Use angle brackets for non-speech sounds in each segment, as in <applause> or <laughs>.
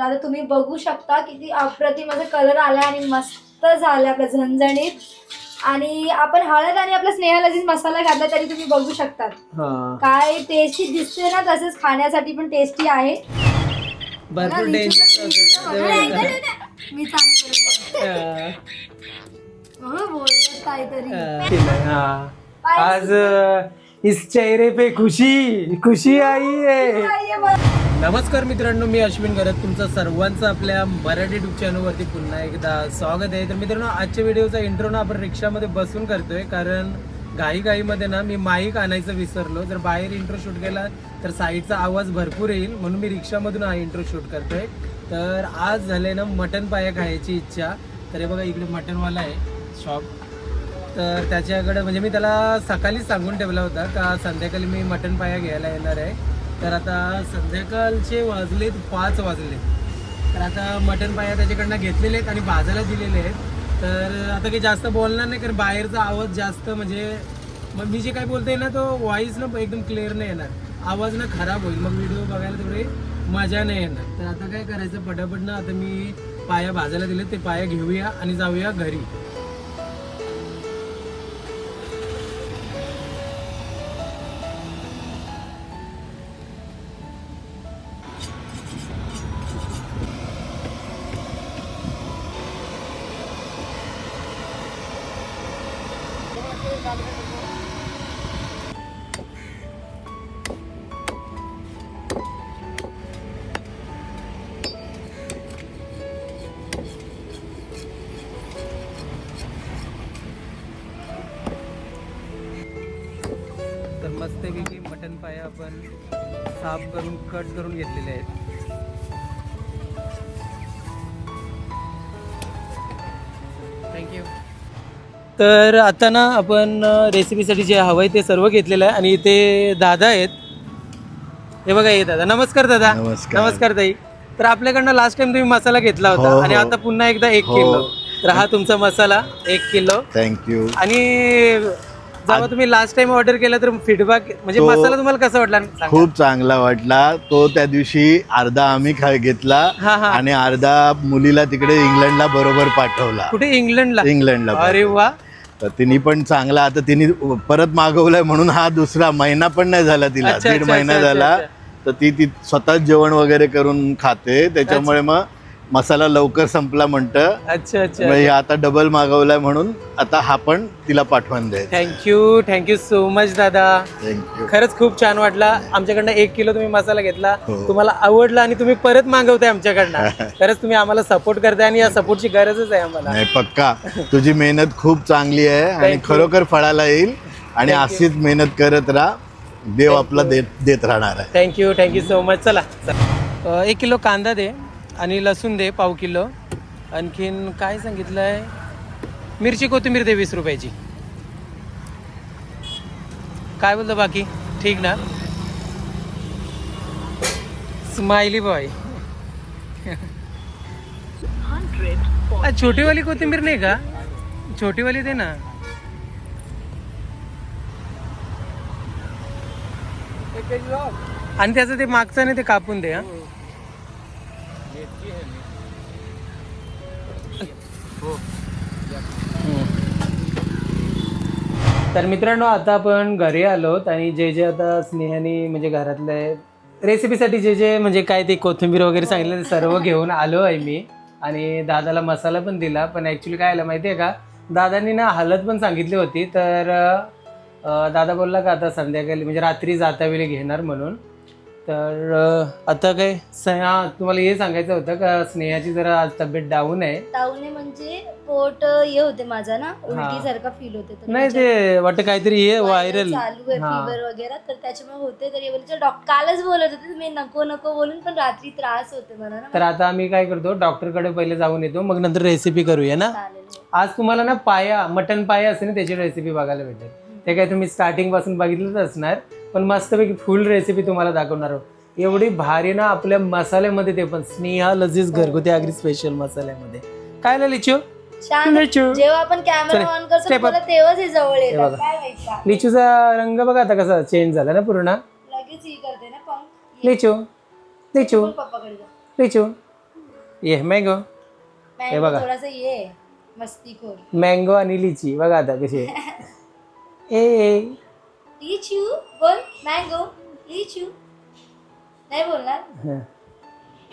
आता तुम्ही बघू शकता किती अप्रतिम असं कलर आला आणि मस्त झालं आपलं झणझणीत. आणि आपण हळद आणि आपला स्नेहाला जे मसाला घातला तरी तुम्ही बघू शकतात. हा. काय टेस्टी दिसते ना तसेच खाण्यासाठी पण टेस्टी आहे. भरपूर बघा, डेंजर मी चालू बोलतात काहीतरी. आज अ, इस चेहरे पे खुशी. खुशी आई है नाहीये बरं. नमस्कार मित्रांनो मी अश्विन करत तुमचं सर्वांचं आपल्या मराठी ट्यूब चॅनलवरती पुन्हा एकदा स्वागत आहे. तर मित्रांनो आजच्या व्हिडिओचा इंट्रो ना आपण रिक्षामध्ये बसून करतोय कारण घाई घाईमध्ये ना मी माईक आणायचं विसरलो. जर बाहेर इंट्रो शूट केला तर साईडचा आवाज भरपूर येईल. म्हणून मी रिक्षामधून हा इंट्रो शूट करतोय. तर आज झाले ना मटन पाया खायची इच्छा. तर हे बघा इकडे मटनवाला आहे शॉप तर त्याच्याकडे म्हणजे मी त्याला सकाळीच सांगून ठेवला होता का संध्याकाळी मी मटन पाया घ्यायला येणार आहे. तर आता संध्याकाळचे वाजलेत पाच वाजले तर आता मटन पाया त्याच्याकडनं घेतलेले आहेत आणि भाजायला दिलेले आहेत. तर आता काही जास्त बोलणार नाही कारण बाहेरचा आवाज जास्त म्हणजे मग मी जे काय बोलते ना तो व्हॉइस ना एकदम क्लिअर नाही येणार. आवाज ना खराब होईल. मग व्हिडिओ बघायला थोडी मजा नाही येणार. तर आता काय करायचं? पटापट ना आता मी पाया भाजायला दिले ते पाया घेऊया आणि जाऊया घरी. मटन पाया आपण साफ करून कट करून घेतलेले आहेत. थँक्यू तर आता ना आपण रेसिपीसाठी जे हवं आहे ते सर्व घेतलेलं आहे. आणि इथे दादा आहेत. हे बघा हे दादा. नमस्कार दादा. नमस्कार. नमस्कार ताई. तर आपल्याकडनं लास्ट टाइम तुम्ही मसाला घेतला हो, होता आणि हो. आता पुन्हा एकदा एक हो. किलो. तर हा तुमचा मसाला एक किलो. थँक्यू आणि जेव्हा तुम्ही लास्ट टाइम ऑर्डर केला तर फीडबॅक म्हणजे तो- मसाला तुम्हाला कसा वाटला? सांगा. खूप चांगला वाटला. तो त्या दिवशी अर्धा आम्ही खा घेतला हा हा. आणि अर्धा मुलीला तिकडे इंग्लंडला बरोबर पाठवला. कुठे? इंग्लंडला? इंग्लंडला अरे वा. तर तिने पण चांगला आता तिने परत मागवलाय म्हणून हा दुसरा महिना पण नाही झाला तिला. अच्छा, दीड अच्छा, महिना अच्छा, झाला. अच्छा. तर ती ती स्वतःच जेवण वगैरे करून खाते. त्याच्यामुळे मग मसाला लवकर संपला म्हणतं. अच्छा अच्छा. हे आता डबल मागवलाय म्हणून आता हा पण तिला पाठवून द्यायचा thank you thank you so much दादा. थँक्यू खरंच खूप छान वाटला. आमच्याकडनं एक किलो तुम्ही मसाला घेतला. हो. तुम्हाला आवडला आणि तुम्ही परत मागवताय आमच्याकडनं. <laughs> खरंच तुम्ही आम्हाला सपोर्ट करताय आणि या सपोर्टची गरजच आहे आम्हाला. नाही पक्का. तुझी मेहनत खूप चांगली आहे आणि Thank you. खरोखर फळाला येईल आणि अशीच मेहनत करत राहा. देव आपला देत देत राहणार आहे. थँक्यू थँक्यू सो मच चला चला. अ, एक किलो कांदा दे. आणि लसूण दे पाव किलो. आणखीन काय सांगितलं आहे मिरची कोथिंबीर दे वीस रुपयाची. काय बोलतो बाकी? ठीक ना? Smiley boy. छोटीवाली कोथिंबीर नाही का? छोटीवाली दे ना. आणि त्याचं ते मागचं नाही ते कापून दे हा. तर मित्रांनो आता आपण घरी आलोत आणि जे जे आता स्नेहाने म्हणजे घरातले रेसिपीसाठी जे जे म्हणजे काय ते कोथिंबीर वगैरे सांगितलं ते सर्व घेऊन आलो आहे मी. आणि दादाला मसाला पण दिला पण ॲक्च्युली काय आलं माहिती आहे का? दादांनी ना हलत पण सांगितली होती तर दादा बोलला का आता संध्याकाळी म्हणजे रात्री जाता वेळी घेणार म्हणून. तर आता काय स्नेहा तुम्हाला हे सांगायचं होतं का स्नेहाची जरा आज तब्येत डाऊन आहे? ताऊने म्हणजे पोट हे होते माझा ना हा. उलटी सारखा फील होते. तर नाही ते वाटतं काहीतरी हे व्हायरल चालू आहे हा. फिवर वगैरे तर त्याच्यामुळे होते तरी बोलते डॉक्टर कालच बोलत होते मी नको नको बोलून पण रात्री त्रास होते मला ना. तर आता आम्ही काय करतो डॉक्टरकडे पहिले जाऊन येतो मग नंतर रेसिपी करूया ना? चालेल आज तुम्हाला ना पाया मटन पाया असते ना त्याची रेसिपी बघायला भेटेल. ते काय तुम्ही स्टार्टिंगपासून बघितलंच असणार. पण मस्तपैकी फुल रेसिपी तुम्हाला दाखवणार आहोत. एवढी भारी ना आपल्या मसाल्यामध्ये ते पण. स्नेहा लजीज घरगुती आगरी स्पेशल मसाल्यामध्ये. काय ना लिचू? छान. लिचू. जेव्हा आपण कॅमेरा चल, ऑन करतो step up. मला तेव्हाच हे जवळ हे येतात बघा. काय माहीत का? लिचूचा रंग बघा आता कसा चेंज झाला ना पूर्ण. लगेच ही करते ना पंख. लिचू. लिचू. पण पप्पाकडे जा. लिचू. ये मँगो मँगो बघा. थोडासा ये. मस्तीखोर मँगो आणि लिची. बघा आता कशी आहे. <laughs> ए. लिचू बोल मँगो लिचू नाही बोलणार.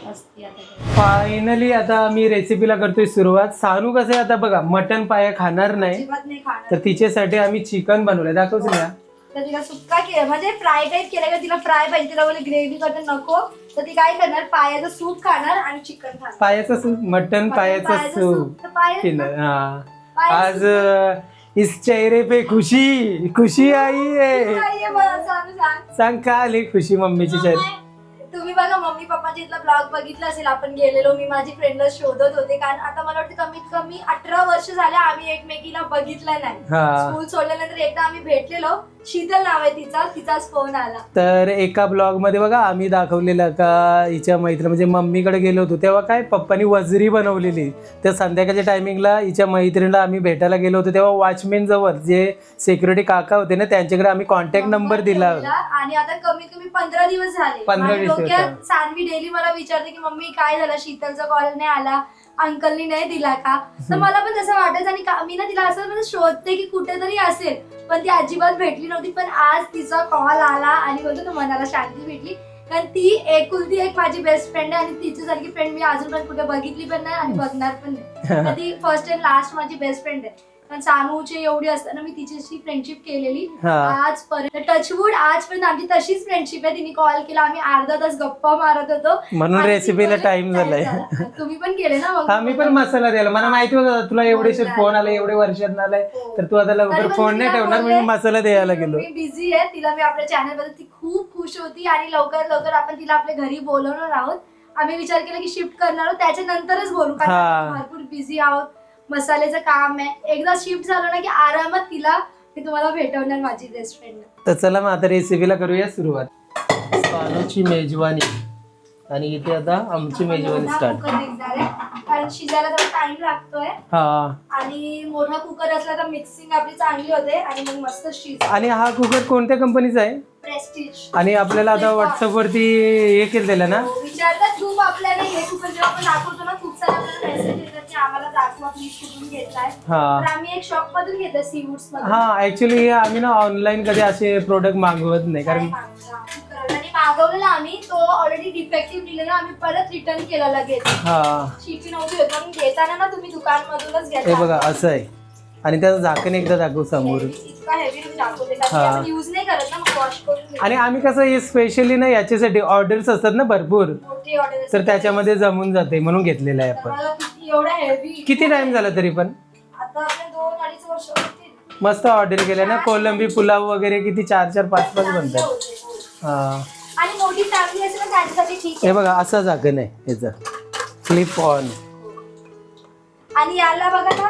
मस्ती आता काय. फायनली आता मी रेसिपीला करतोय सुरुवात. सानू कसं आहे आता बघा मटन पाया खाणार नाही. अजिबात नाही खाणार. तर तिच्यासाठी आम्ही चिकन बनवलंय. दाखवच ना तर तिला सुक्का केलं म्हणजे फ्राय टाईप केलं का? तिला फ्राय पाहिजे. तिला बोले ग्रेव्ही करता नको. तर ती काय करणार? पायाचं सूप खाणार आणि चिकन खाणार. पायाचं सूप मटन पायाचं पायाचं सूप. सूप. तर पायाचं केलं. हा. पायाचं आज अं, इस चेहरे पे खुशी खुशी आई आहे आहे मला सांग सांग सांग का आली खुशी मम्मीची चेहरे? तुम्ही बघा मम्मी पप्पाच्या इथला ब्लॉग बघितला असेल आपण गेलेलो मी माझी फ्रेंडला शोधत होते कारण आता मला वाटतं कमीत कमी अठरा वर्ष झाले आम्ही एकमेकीला बघितलं नाही. हा. स्कूल सोडल्यानंतर एकदा आम्ही भेटलेलो शीतल नाव आहे तिचा तिचाच फोन आला. तर एका ब्लॉगमध्ये बघा आम्ही दाखवलेलं का हिच्या मैत्रीण म्हणजे मम्मीकडे गेलो होतो तेव्हा काय पप्पानी वजरी बनवलेली. त्या संध्याकाळच्या टायमिंगला हिच्या मैत्रिणीला आम्ही भेटायला गेलो होतो तेव्हा वॉचमॅन जवळ जे सिक्युरिटी काका होते ना त्यांच्याकडे आम्ही कॉन्टॅक्ट नंबर दिला. ठेवला आणि आता कमीत कमी पंधरा दिवस झाले. 15 माझ्या दिवस डोक्यात. सानवी डेली मला विचारते की मम्मी काय झालं? शीतलचा कॉल नाही आला. अंकलनी नाही दिला का? तर मला पण तसं वाटायचं आणि का- मी ना तिला असं म्हणजे शोधते की कुठेतरी असेल. पण ती अजिबात भेटली नव्हती. पण आज तिचा कॉल आला आणि बोलतो ना मनाला शांती भेटली. कारण ती एकुलती एक माझी बेस्ट फ्रेंड आहे आणि तिच्यासारखी फ्रेंड मी अजून पण कुठे बघितली पण नाही आणि बघणार पण नाही. तर ती फर्स्ट अँड लास्ट माझी बेस्ट फ्रेंड आहे. कारण सानूची एवढी असताना मी तिच्याशी फ्रेंडशिप केलेली. हा. आजपर्यंत टचवूड आजपर्यंत आमची तशीच फ्रेंडशिप आहे. तिने कॉल केला आम्ही अर्धा तास गप्पा मारत होतो. म्हणून आणि ती रेसिपीला बोलली, टाइम "काय झालाय. झालं?" तुम्ही पण केले ना मग हा मी पण मसाला द्यायला. मला माहिती होतं तुला एवढेशे हो, फोन आले एवढे वर्षात आलाय. हो. तर तू आता लवकर पण फोन नाही ठेवणार मी मसाला द्यायला गेलो मी बिझी आहे. तिला मी आपल्या चॅनलबद्दल ती खूप खुश होती आणि लवकर लवकर आपण तिला आपल्या घरी बोलवणार आहोत. आम्ही विचार केला की शिफ्ट करणार आहोत. त्याच्यानंतरच बोलू कारण हा. आपण भरपूर बिझी आहोत. मसाल्याचं काम आहे. एकदा शिफ्ट झालं ना की आरामात तिला मी तुम्हाला भेटवणार माझी बेस्ट फ्रेंड तर चला मग आता रेसिपीला करूया सुरुवात. सानूची मेजवानी. आणि इथे आता आमची मेजवानी स्टार्ट कारण शिजायला थोडा टाइम लागतोय. हा. आणि मोठा कुकर असला तर मिक्सिंग आपली चांगली होते आणि मग मस्त शिज आणि हा कुकर कोणत्या कंपनीचा आहे? प्रेस्टिज आणि आपल्याला आता व्हॉट्सअप वरती हे केलेलं ना? विचारतात खूप आपल्याला. हे कुकर जेव्हा आपण दाखवतो ना खूप सारे आपल्याला मेसेज येतात की आम्हाला दाखवा प्लीज कुठून घेतलाय हा. तर आम्ही एक शॉप मधून हा ऍक्च्युली आम्ही ना ऑनलाईन कधी असे प्रोडक्ट मागवत नाही. कारण नाही हा, मागवलेला आम्ही तो ऑलरेडी डिफेक्टिव्ह दिलेला आम्ही परत रिटर्न केला लगेच. हा. शिपी नव्हती होत म्हणून घेताना ना तुम्ही दुकान मधूनच हे घेता बघा असं आहे. आणि त्याचं झाकण एकदा दाखवू समोर. इतका हेवी दाखवते हा. युज नाही करत ना वॉश करून घेतो. आणि आम्ही कसं हे स्पेशली ना याच्यासाठी ऑर्डर्स असतात ना भरपूर. मोठी ऑर्डर तर त्याच्यामध्ये जमून जाते म्हणून घेतलेलं आहे आपण. किती एवढा हेवी किती टाइम झाला तरी पण? आता आपले दोन अडीच वर्ष होतील. मस्त ऑर्डर केलं ना कोलंबी पुलाव वगैरे किती चार चार पाच पाच चांगले बनतात. होते, हो. हा आणि मोठी फॅमिली असेल ना त्यांच्यासाठी ठीक हे बघा असं झाकण आहे ह्याचं फ्लिप ऑन आहे आणि याला बघा ना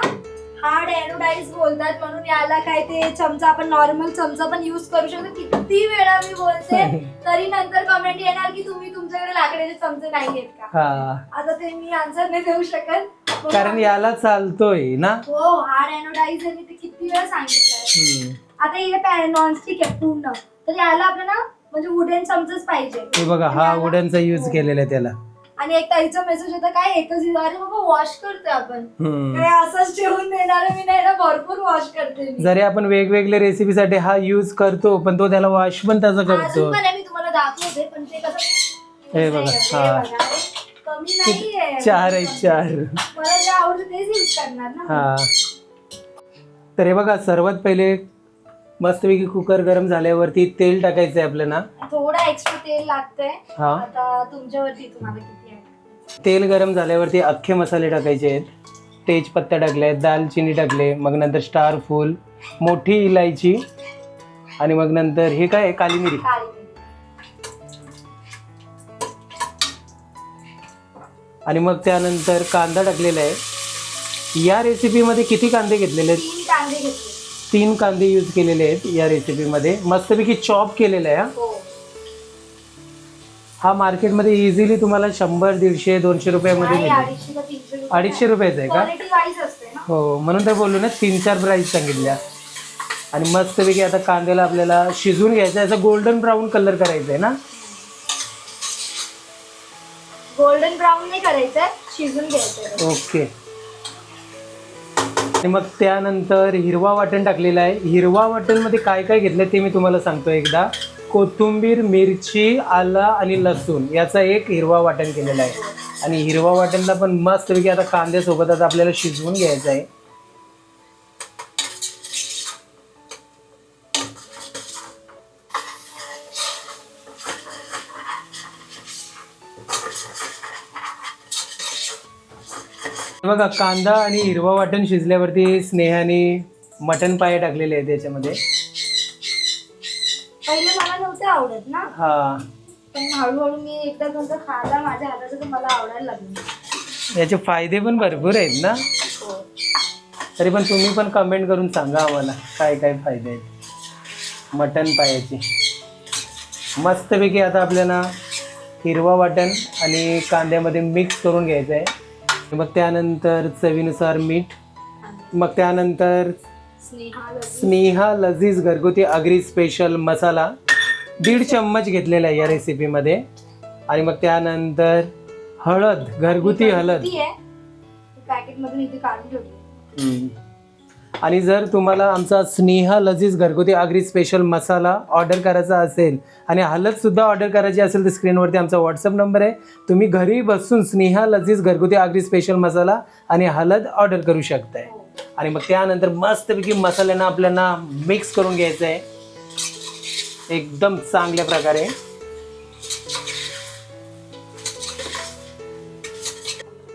हार्ड एनोडाईज बोलतात म्हणून याला काय ते चमचा आपण नॉर्मल चमचा पण युज करू शकतो. किती वेळा मी बोलते <laughs> तरी नंतर कमेंट येणार की तुम्ही तुमच्याकडे लाकडाचे चमचे नाही घेत का? हा. आता ते मी आन्सर नाही देऊ शकत. मग कारण याला चालतोय ना? हो हार्ड एनोडाईज आहे मी ते किती वेळा सांगितलंय. हम्म. आता हे नॉनस्टिक आहे पूर्ण. तर याला आपल्याला म्हणजे वुडन चमचच पाहिजे. हे बघा हा वुडनचा यूज केलेला आहे त्याला. आणि एक ताईचा मेसेज होता काय एकच दिवस? अरे बाबा वॉश करतोय आपण. हम्म. काय असंच ठेवून देणार मी नाही ना भरपूर वॉश करते मी. जरी आपण वेगवेगळ्या रेसिपीसाठी हा यूज करतो पण तो त्याला वॉश पण त्याचा करतो. अजून पण आहे मी तुम्हाला दाखवते पण ते कसं हे बघा, हे हा. बघा, कमी नाहीये. चार आहे चार. मला जे आवडतं तेच यूज करणार ना. हा. तर हे बघा सर्वात पहिले मस्तपैकी कुकर गरम झाल्यावरती तेल टाकायचं आहे आपल्याला थोडं एक्स्ट्रा तेल लागतंय. हा. आता तुमच्यावरती तुम्हाला किती आहे? तेल गरम झाल्यावरती अख्खे मसाले टाकायचे आहेत. तेजपत्ता टाकले दालचिनी टाकले मग नंतर स्टार फूल मोठी इलायची आणि मग नंतर हे काय आहे? काली मिरी. काळी मिरी. आणि मग त्यानंतर कांदा टाकलेला आहे. या रेसिपीमध्ये किती कांदे घेतलेले आहेत? तीन कांदे घेतले तीन कांदे यूज केलेले आहेत या रेसिपीमध्ये मस्तपैकी चॉप केलेला आहे हा. हो. हा मार्केटमध्ये इझिली तुम्हाला शंभर दीडशे दोनशे रुपयामध्ये मिळेल. अडीचशे रुपयाचं आहे का? हो म्हणून तर बोललो ना तीन चार प्राईस सांगितल्या. आणि मस्तपैकी आता कांद्याला आपल्याला शिजवून घ्यायचं याचा गोल्डन ब्राऊन कलर करायचा आहे ना. गोल्डन ब्राऊन नाही करायचंय शिजून घ्यायचंय ओके आणि मग त्यानंतर हिरवा वाटण टाकलेला आहे. हिरवा वाटणमध्ये काय काय घेतलं ते मी तुम्हाला सांगतो एकदा. कोथिंबीर मिरची आला आणि लसूण याचा एक हिरवा वाटण केलेला आहे. आणि हिरवा वाटणला पण मस्तपैकी आता कांद्यासोबत आता आपल्याला शिजवून घ्यायचं आहे. बघा कांदा आणि हिरवा वाटण शिजल्यावरती स्नेहाने मटण पाय टाकलेले आहेत त्याच्यामध्ये पहिले मला नव्हते आवडत ना. हा. पण हळूहळू मी एकदा तुमचं खायला माझ्या हाताचं तर मला आवडायला लागलं. याचे फायदे पण भरपूर आहेत ना? हो. तरी पण तुम्ही पण कमेंट करून सांगा आम्हाला काय काय फायदे आहेत. मटण पायाचे. मस्तपैकी आता आपल्याला हिरवा वाटण आणि कांद्यामध्ये मिक्स करून घ्यायचं आहे मग त्यानंतर चवीनुसार मीठ मग त्यानंतर स्नेहा लजीज घरगुती अग्री स्पेशल मसाला दीड चम्मच घेतलेला आहे या रेसिपीमध्ये आणि मग त्यानंतर हळद घरगुती हळद. किती आहे. पॅकेट मधून इथे काढून ठेवली. आणि जर तुम्हाला आमचा स्नेहा लजीज घरगुती आगरी स्पेशल मसाला ऑर्डर करायचा असेल आणि हलदसुद्धा ऑर्डर करायची असेल तर स्क्रीनवरती आमचा व्हॉट्सअप नंबर आहे. तुम्ही घरी बसून स्नेहा लजीज घरगुती आगरी स्पेशल मसाला आणि हलद ऑर्डर करू शकताय. आणि मग त्यानंतर मस्तपैकी मसाल्यांना आपल्याला मिक्स करून घ्यायचं आहे एकदम चांगल्या प्रकारे.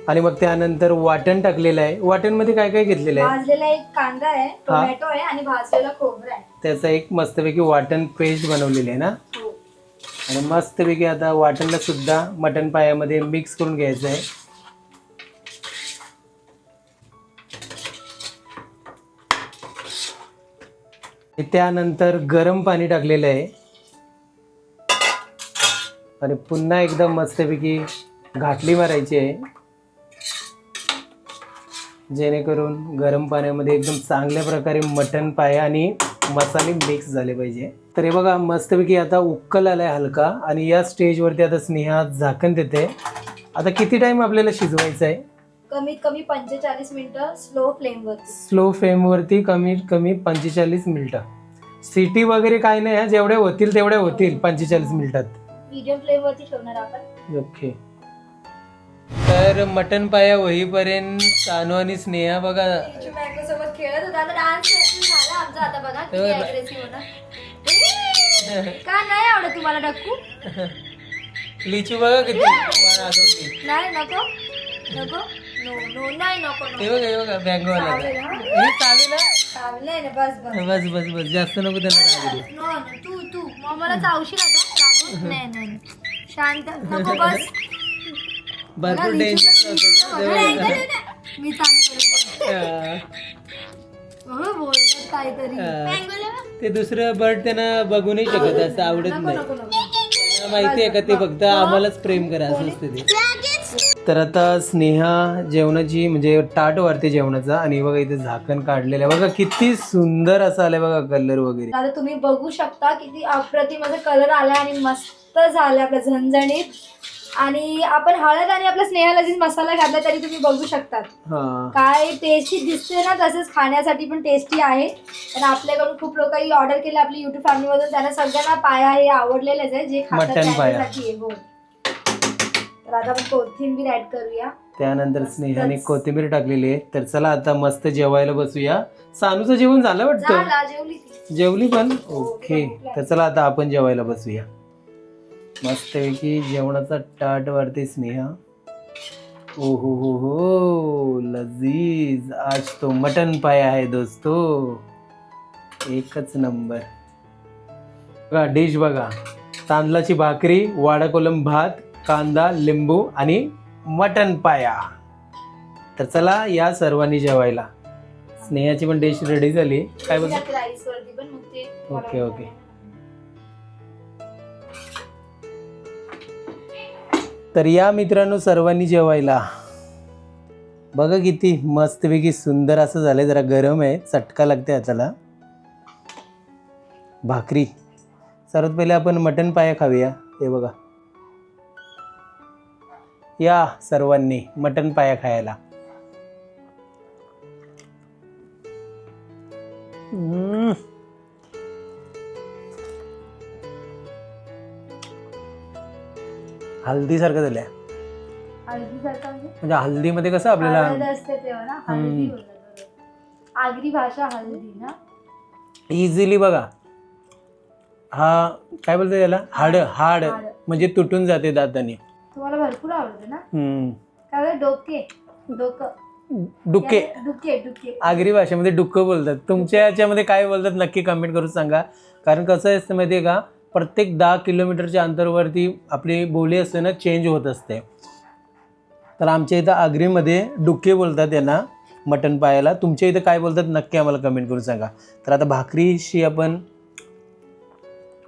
आणि मग त्यानंतर वाटण टाकलेलं आहे. वाटणमध्ये काय काय घेतलेलं आहे? भाजलेला एक कांदा आहे टोमॅटो आहे आणि भाजलेला खोबरा आहे. त्याचं एक मस्तपैकी वाटण पेस्ट बनवलेली आहे ना? हो. आणि मस्तपैकी आता वाटणला सुद्धा मटण पायामध्ये मिक्स करून घ्यायचं आहे. त्यानंतर गरम पाणी टाकलेलं आहे. आणि पुन्हा एकदा मस्तपैकी घाटली मारायची आहे. जेणेकरून गरम पाण्यामध्ये एकदम चांगल्या प्रकारे मटण पाय आणि मसाले मिक्स झाले पाहिजे. तर हे बघा मस्तपैकी आता उक्कल आलाय हलका आणि या स्टेजवरती आता स्नेहा झाकण देते. आता किती टाइम आपल्याला शिजवायचं आहे? कमीत कमी पंचेचाळीस मिनिटं स्लो फ्लेमवर स्लो फ्लेमवरती कमीत कमी पंचेचाळीस मिनिटं. सिटी वगैरे काय नाही हा. जेवढे होतील तेवढे होतील पंचेचाळीस मिनिटात. मीडियम फ्लेमवरती ठेवणार आपण. ओके तर मटन पाया होईपर्यंत सानू आणि स्नेहा बघा सोबत खेळत होता आता डान्स झाला आमचा आता बघा किती aggressive ए! का नाही आवडत तुम्हाला डक्कू लिचू बघा किती. नाही नको नको नो नो नाही नको हे बघा हे बघा चालेल, हा. हे चालेल हा? ना बस बस बस बस बस जास्त नको त्यांना राग देऊ. नो नो तू तू मग मला चावशील आता रागवून? नाही नाही नाही. शांत नको बस भरपूर डेंजर. मी <laughs> बोलतात काहीतरी. ते दुसरं बर्ड त्यांना बघू नाही शकत असं आवडत नाही. त्यांना माहिती आहे का ते फक्त आम्हालाच प्रेम करा असं असतं ते. तर आता स्नेहा जेवणाची म्हणजे ताट वाढते जेवणाचा आणि बघा इथे झाकण काढलेलं आहे. बघा किती सुंदर असं आलंय बघा कलर वगैरे. आता तुम्ही बघू शकता किती अप्रतिम असा कलर आलाय आणि मस्त झालं आपलं झणझणीत. आणि आपण हळद आणि आपला स्नेहलजीच मसाला घातला तरी तुम्ही बघू शकतात. हा. काय टेस्टी दिसते ना तसंच खाण्यासाठी पण टेस्टी आहे. आणि आपल्याकडून खूप लोकांनी ऑर्डर केले आपली युट्यूब फॅमिली मधून. त्यांना सगळ्यांना पाया हे आवडलेलेच आहे जे खातात मटण पाया. त्यांच्यासाठी आहे, हो. तर आता आपण कोथिंबीर ऍड करूया. त्यानंतर स्नेहाने कोथिंबीर टाकलेली आहे. तर चला आता मस्त जेवायला बसूया. सानूचं जेवण झालं वाटतं? झाला जेवली ती. जेवली पण? ओके तर चला आता आपण जेवायला बसूया. मस्तपैकी जेवणाचा ताट वाढते स्नेहा. ओ हो हो हो लजीज. आज तो मटन पाया आहे दोस्तो. एकच नंबर. बघा डिश बघा. तांदळाची भाकरी वाडा कोलम भात कांदा लिंबू आणि मटन पाया. तर चला या सर्वांनी जेवायला. स्नेहाची पण डिश रेडी झाली. काय बोल राईस वरती पण मग ते ओके, ओके. तर या मित्रांनो सर्वांनी जेवायला. बघा किती मस्तपैकी सुंदर असं झालंय जरा गरम आहे चटका लागते हाताला. भाकरी. सर्वात पहिले आपण मटन पाया खाऊया. हे बघा. या सर्वांनी मटन पाया खायला. mm. हल्दी सारखं झालंय हळदीसारखं म्हणजे? म्हणजे हल्दीमध्ये कसं आपल्याला हळद असते तेव्हा ना हळदी हम्म. बोलतात बरोबर. आगरी भाषा हळदी ना? इझिली बघा. हा काय बोलतो त्याला? हाड हाड. हाड. म्हणजे तुटून जाते दाताने. तुम्हाला भरपूर आवडते ना? हम्म. काय बरं? डोके. डोकं. डुक्के या- डुके डुके. आगरी भाषेमध्ये डुक्क बोलतात. तुमच्या याच्यामध्ये काय बोलतात नक्की कमेंट करून सांगा. कारण कसं असतं माहिती आहे का? प्रत्येक दहा किलोमीटरच्या अंतरावरती आपली बोली असते ना चेंज होत असते. तर आमच्या इथं आगरीमध्ये डुक्के बोलतात यांना मटण पायाला. तुमच्या इथं काय बोलतात नक्की आम्हाला कमेंट करून सांगा. तर आता भाकरीशी आपण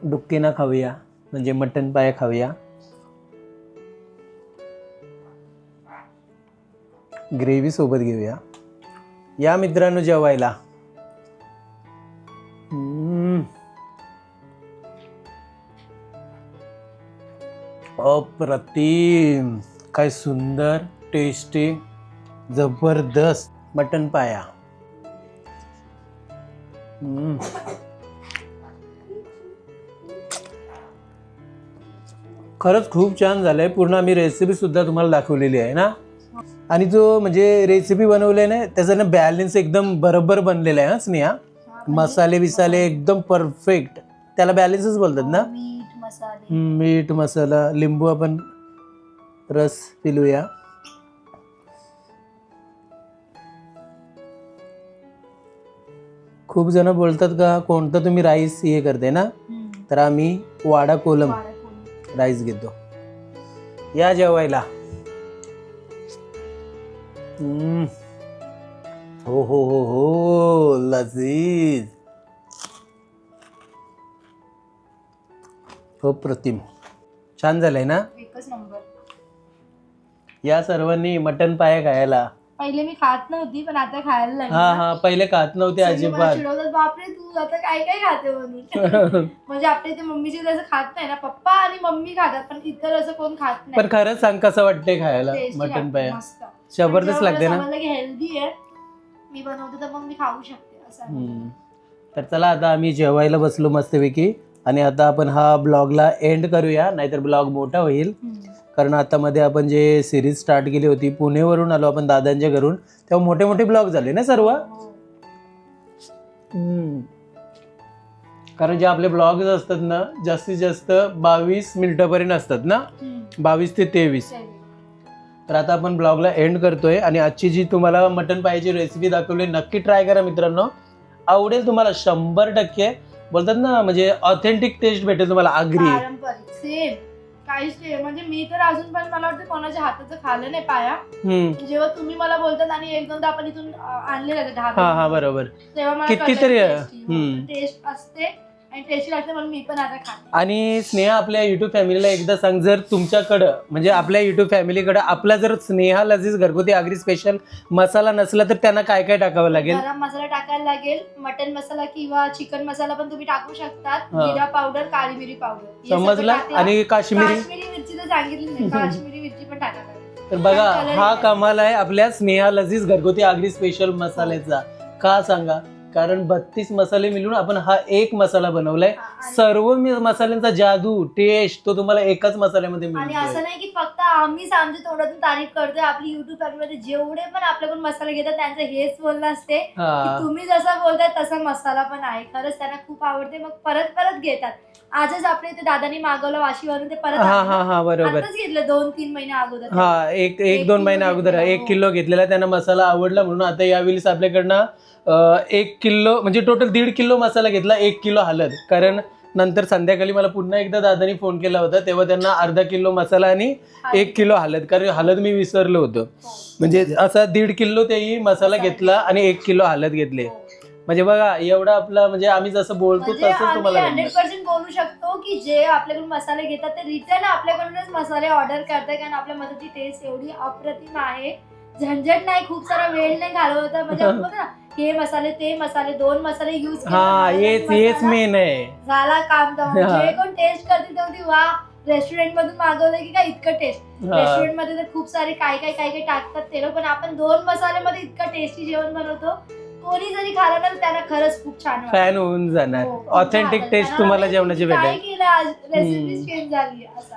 डुक्के ना खाऊया म्हणजे मटण पाया खाऊया. ग्रेव्ही सोबत घेऊया. या मित्रांनो जेवायला. अप्रतिम. काय सुंदर टेस्टी जबरदस्त. मटन पाया. खरंच खूप छान झालंय. पूर्ण आम्ही रेसिपी सुद्धा तुम्हाला दाखवलेली आहे ना? आणि जो म्हणजे रेसिपी बनवली ना त्याचा ना बॅलन्स एकदम बरोबर बनलेला आहे हा स्नेहा? हा, म्हणजे मसाले बिसाले एकदम परफेक्ट त्याला बॅलन्सच बोलतात ना? मीठ मसाले मीठ मसाला लिंबू आपण रस पिलूया खूप जण बोलतात का कोणतं तुम्ही राईस हे करते ना. तर आम्ही वाडा कोलम. राईस घेतो या जेवायला. हो हो हो हो लजीज हो प्रतिम छान झालंय ना? एकच नंबर. या सर्वांनी मटन पाया खायला. पहिले मी खात नव्हती पण आता खायला लागली हा. हा पहिले खात नव्हते सगळे मला अजिबात चिडवतात बापरे तू आता काय काय खाते म्हणून? <laughs> म्हणजे आपल्या इथे मम्मीची जसं खात नाही ना. पप्पा आणि मम्मी खातात पण इतर असं कोण खात पण नाही खरंच सांग कसं वाटतंय खायला Tasty मटन लागतं, पाया? मस्त. जबरदस्त जेव्हा लागते ना? हेल्दी आहे. मी बनवते तर मग मी खाऊ शकते असं आहे. हम्म. तर चला आता आम्ही जेवायला बसलो मस्तपैकी. आणि आता आपण हा ब्लॉगला एंड करूया नाहीतर ब्लॉग मोठा होईल. कारण आता मध्ये आपण जे सिरीज स्टार्ट केली होती पुणेवरून आलो आपण दादांच्या घरून तेव्हा मोठे मोठे ब्लॉग झाले ना सर्व? कारण जे आपले ब्लॉग्स असतात ना जास्तीत जास्त बावीस मिनिटापर्यंत असतात ना? बावीस ते तेवीस. तर आता आपण ब्लॉगला एंड करतोय आणि आजची जी तुम्हाला मटन पाहिजे रेसिपी दाखवली नक्की ट्राय करा मित्रांनो. आवडेल तुम्हाला शंभर टक्के. बोलतात ना म्हणजे ऑथेंटिक टेस्ट भेटेल तुम्हाला आगरी पारंपरिक सेम काहीच नाही म्हणजे मी तर अजून पण मला वाटतं कोणाच्या हाताचं खाल्लं नाही पाया. हम्म. जेव्हा तुम्ही मला बोलतात आणि एक दोनदा आपण इथून अं, आणलेलं आहे हा हा ढाबा बरोबर. तेव्हा मला कितीतरी. टेस्ट असते. आणि टेस्टी लागते म्हणून मी पण आता खाते. आणि स्नेहा आपल्या युट्यूब फॅमिलीला एकदा सांग जर तुमच्याकडं म्हणजे आपल्या युट्यूब फॅमिलीकडं आपला जर स्नेहा लजीज घरगुती आगरी स्पेशल मसाला नसला तर त्यांना काय काय टाकावं लागेल? गरम मसाला टाकायला लागेल मटन मसाला किंवा चिकन मसाला पण तुम्ही टाकू शकतात. हा. जिरा पावडर काळी मिरी पावडर हे सगळं समजलं? टाकलं. आणि काश्मीरी? काश्मीरी मिरची तर सांगितली नाही. <laughs> काश्मीरी मिरची पण टाकायला लागेल. तर बघा हा. कमाल आहे आपल्या स्नेहा लजीज घरगुती आगरी स्पेशल मसाल्याचा. का सांगा? कारण बत्तीस मसाले मिळून आपण हा एक मसाला बनवलाय. सर्व मसाल्यांचा जादू टेस्ट तो तुम्हाला एकाच मसाल्यामध्ये आणि मिळतो असं नाही की फक्त आम्हीच आमच्या तोंडातून तारीफ करतोय आपली युट्यूब फॅमिलीमध्ये जेवढे पण आपल्याकडून मसाले घेतात त्यांचं हेच बोलणं असते की हा. तुम्ही जसा बोलताय तसा मसाला पण आहे. खरंच त्यांना खूप आवडते. मग परत परत घेतात. आजच आपल्या इथे दादानी मागवलं वाशीवरून ते परत हा आणलं. हा हा बरोबर. आताच घेतलं दोन तीन महिने अगोदर. हा एक एक एक दोन किलो महिन्या अगोदर घेतलेला, एक हो. किलो घेतलेला त्यांना मसाला आवडला म्हणून आता यावेळेस आपल्याकडनं एक किलो म्हणजे टोटल दीड किलो मसाला घेतला एक किलो हळद कारण नंतर संध्याकाळी मला पुन्हा एकदा दादानी फोन केला होता तेव्हा त्यांना अर्धा किलो मसाला आणि एक किलो हळद कारण हळद मी विसरलो होतो हो. म्हणजे असा दीड किलो तेही मसाला घेतला आणि एक किलो हळद घेतले हो. म्हणजे बघा एवढा आपला म्हणजे आम्ही जसं बोलतो म्हणजे आम्ही तुम्हाला हंड्रेड. पर्सेंट बोलू शकतो की जे आपल्याकडून मसाले घेतात ते रिटर्न आपल्याकडूनच मसाले ऑर्डर करताय कारण आपल्या मसाल्याची टेस्ट एवढी अप्रतिम आहे झंझट नाही खूप सारा वेळ नाही घालवता म्हणजे हे मसाले ते मसाले दोन मसाले युज हा हेच हेच मेन आहे झाला काम तर हा. जे कोण टेस्ट करतील तेवढी वा रेस्टॉरंट मधून मागवलं की काय इतकं टेस्ट हा. रेस्टॉरंटमध्ये तर खूप सारे काय काय काय काय टाकतात ते लोक पण आपण दोन मसाल्यामध्ये इतकं टेस्टी जेवण बनवतो कोणी जरी खालं ना तर त्यांना खरंच खूप छान वाटतं. फॅन होऊन जाणार हो, खूप ऑथेंटिक भारी. टेस्ट तुम्हाला जेवणाची काय भेटेल केलं आज रेसिपी हम्म. चेंज झाली असा